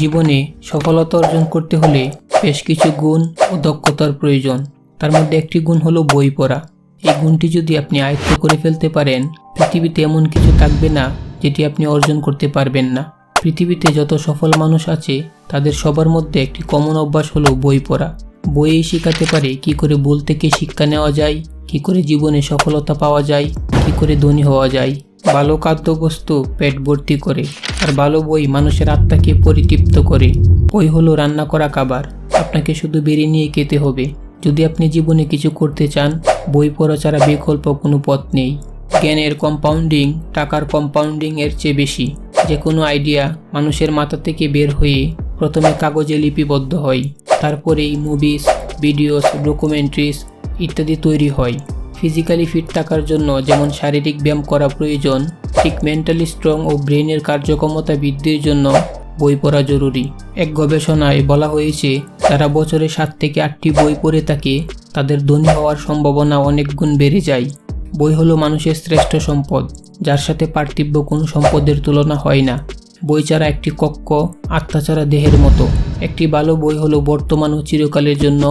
জীবনে সফলতা অর্জন করতে হলে বেশ কিছু গুণ ও দক্ষতার প্রয়োজন। তার মধ্যে একটি গুণ হলো বই পড়া। এই গুণটি যদি আপনি আয়ত্ত করে ফেলতে পারেন, পৃথিবীতে এমন কিছু থাকবে না যেটি আপনি অর্জন করতে পারবেন না। পৃথিবীতে যত সফল মানুষ আছে, তাদের সবার মধ্যে একটি কমন অভ্যাস হলো বই পড়া। বইই শেখাতে পারে কি করে ভুল থেকে শিক্ষা নেওয়া যায়, কি করে জীবনে সফলতা পাওয়া যায়, কি করে ধনী হওয়া যায়। ভালো খাদ্যবস্তু পেট ভর্তি করে আর ভালো বই মানুষের আত্মাকে পরিতৃপ্ত করে। বই হলো রান্না করা খাবার। আপনাকে শুধু বেড়ে নিয়ে খেতে হবে। যদি আপনি জীবনে কিছু করতে চান, বই পড়া ছাড়া বিকল্প কোনো পথ নেই। জ্ঞানের কম্পাউন্ডিং টাকার কম্পাউন্ডিং এর চেয়ে বেশি। যে কোনো আইডিয়া মানুষের মাথা থেকে বের হয়ে প্রথমে কাগজে লিপিবদ্ধ হয়। তারপরেই মুভিস ভিডিওস ডকুমেন্টারিজ ইত্যাদি তৈরি হয়। ফিজিক্যালি ফিট থাকার জন্য যেমন শারীরিক ব্যায়াম করা প্রয়োজন, ঠিক মেন্টালি স্ট্রং ও ব্রেনের কার্যক্ষমতা বৃদ্ধির জন্য বই পড়া জরুরি। এক গবেষণায় বলা হয়েছে, যারা বছরে সাত থেকে আটটি বই পড়ে থাকে, তাদের ধনী হওয়ার সম্ভাবনা অনেক গুণ বেড়ে যায়। বই হলো মানুষের শ্রেষ্ঠ সম্পদ, যার সাথে পার্থিব্য কোনো সম্পদের তুলনা হয় না। বই ছাড়া একটি কক্ষ, আত্মা ছাড়া দেহের মতো। একটি ভালো বই হলো বর্তমান ও চিরকালের জন্য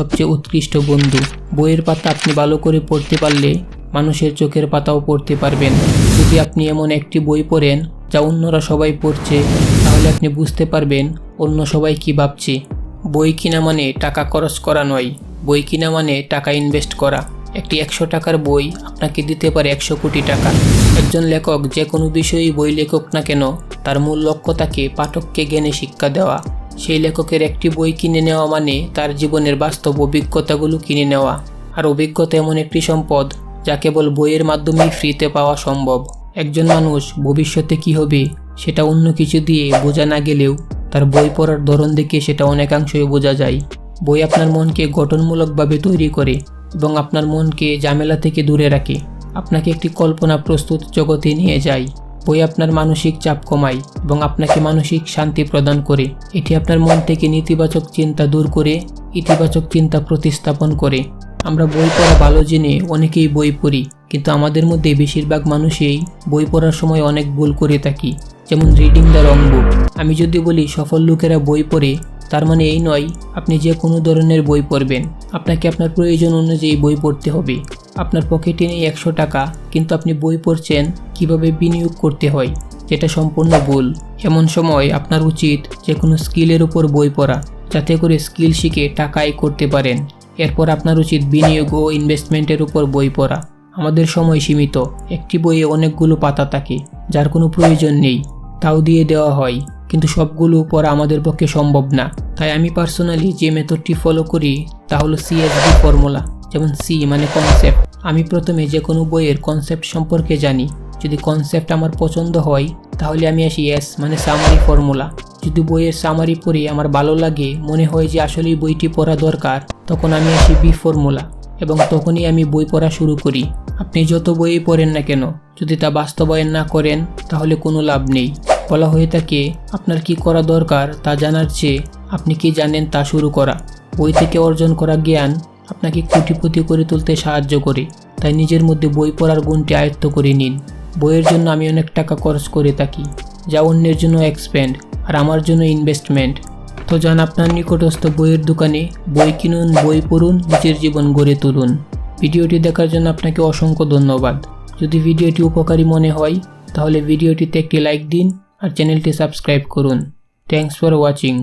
সবচেয়ে উৎকৃষ্ট বন্ধু। বইয়ের পাতা আপনি ভালো করে পড়তে পারলে মানুষের চোখের পাতাও পড়তে পারবেন। যদি আপনি এমন একটি বই পড়েন যা অন্যরা সবাই পড়ছে, তাহলে আপনি বুঝতে পারবেন অন্য সবাই কি ভাবছে। বই কিনা মানে টাকা খরচ করা নয়। বই কিনা মানে টাকা ইনভেস্ট করা। একটি একশো টাকার বই আপনাকে দিতে পারে একশো কোটি টাকা। একজন লেখক যে কোনো বিষয়েই বই লেখক না কেন, তার মূল লক্ষ্য তাকে পাঠককে জ্ঞানে শিক্ষা দেওয়া। সেই লেখকের একটি বই কিনে নেওয়া মানে তার জীবনের বাস্তব অভিজ্ঞতাগুলো কিনে নেওয়া। আর অভিজ্ঞতা এমন একটি সম্পদ যা কেবল বইয়ের মাধ্যমেই ফ্রিতে পাওয়া সম্ভব। একজন মানুষ ভবিষ্যতে কি হবে সেটা অন্য কিছু দিয়ে বোঝা না গেলেও তার বই পড়ার ধরন দেখে সেটা অনেকাংশই বোঝা যায়। বই আপনার মনকে গঠনমূলকভাবে তৈরি করে এবং আপনার মনকে ঝামেলা থেকে দূরে রাখে। আপনাকে একটি কল্পনা প্রস্তুত জগতে নিয়ে যায়। বই আপনার মানসিক চাপ কমায় এবং আপনাকে মানসিক শান্তি প্রদান করে। এটি আপনার মন থেকে নেতিবাচক চিন্তা দূর করে, ইতিবাচক চিন্তা প্রতিস্থাপন করে। আমরা বই পড়া ভালো জেনে অনেকেই বই পড়ি, কিন্তু আমাদের মধ্যে বেশিরভাগ মানুষই বই পড়ার সময় অনেক ভুল করে থাকি, যেমন রিডিং দ্য রং বুক। আমি যদি বলি, সফল লোকেরা বই পড়ে তার মানে এই নয়, আপনি যে কোনো ধরনের বই পড়বেন। আপনাকে আপনার প্রয়োজন অনুযায়ী বই পড়তে হবে। আপনার পকেটে নেই একশো টাকা, কিন্তু আপনি বই পড়ছেন কীভাবে বিনিয়োগ করতে হয়, যেটা সম্পূর্ণ ভুল। এমন সময় আপনার উচিত যে কোনো স্কিলের উপর বই পড়া, যাতে করে স্কিল শিখে টাকা আয় করতে পারেন। এরপর আপনার উচিত বিনিয়োগ ও ইনভেস্টমেন্টের উপর বই পড়া। আমাদের সময় সীমিত, একটি বইয়ে অনেকগুলো পাতা থাকে, যার কোনো প্রয়োজন নেই, তাও দিয়ে দেওয়া হয়। কিন্তু সবগুলো পড়া আমাদের পক্ষে সম্ভব না। তাই আমি পার্সোনালি যে মেথডটি ফলো করি, তা হলো সিএসডি ফর্মুলা যেমন সি মানে কনসেপ্ট আমি প্রথমে যে কোনো বইয়ের কনসেপ্ট সম্পর্কে জানি। যদি কনসেপ্ট আমার পছন্দ হয়, তাহলে আমি আসি এস মানে সামারি ফর্মুলা যদি বইয়ের সামারি পড়ে আমার ভালো লাগে, মনে হয় যে আসলেই বইটি পড়া দরকার, তখন আমি আসি বি ফর্মুলা এবং তখনই আমি বই পড়া শুরু করি। আপনি যত বই পড়েন না কেন, যদি তা বাস্তবায়ন না করেন, তাহলে কোনো লাভ নেই। বলা হয়ে থাকে, আপনার কি করা দরকার তা জানার চেয়ে আপনি কি জানেন তা শুরু করা। বই থেকে অর্জন করা জ্ঞান আপনাকে কোটিপতি করে তুলতে সাহায্য করে। তাই নিজের মধ্যে বই পড়ার গুণটি আয়ত্ত করে নিন। বইয়ের জন্য আমি অনেক টাকা খরচ করে থাকি, যা অন্যের জন্য এক্সপেন্ড আর আমার জন্য ইনভেস্টমেন্ট তো যান, আপনার নিকটস্থ বইয়ের দোকানে বই কিনুন, বই পড়ুন, নিজের জীবন গড়ে তুলুন। ভিডিওটি দেখার জন্য আপনাকে অসংখ্য ধন্যবাদ। যদি ভিডিওটি উপকারী মনে হয়, তাহলে ভিডিওটিতে একটি লাইক দিন আর চ্যানেলটি সাবস্ক্রাইব করুন থ্যাংকস ফর ওয়াচিং